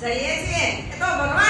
જઈએ છીએ. તો ભગવાન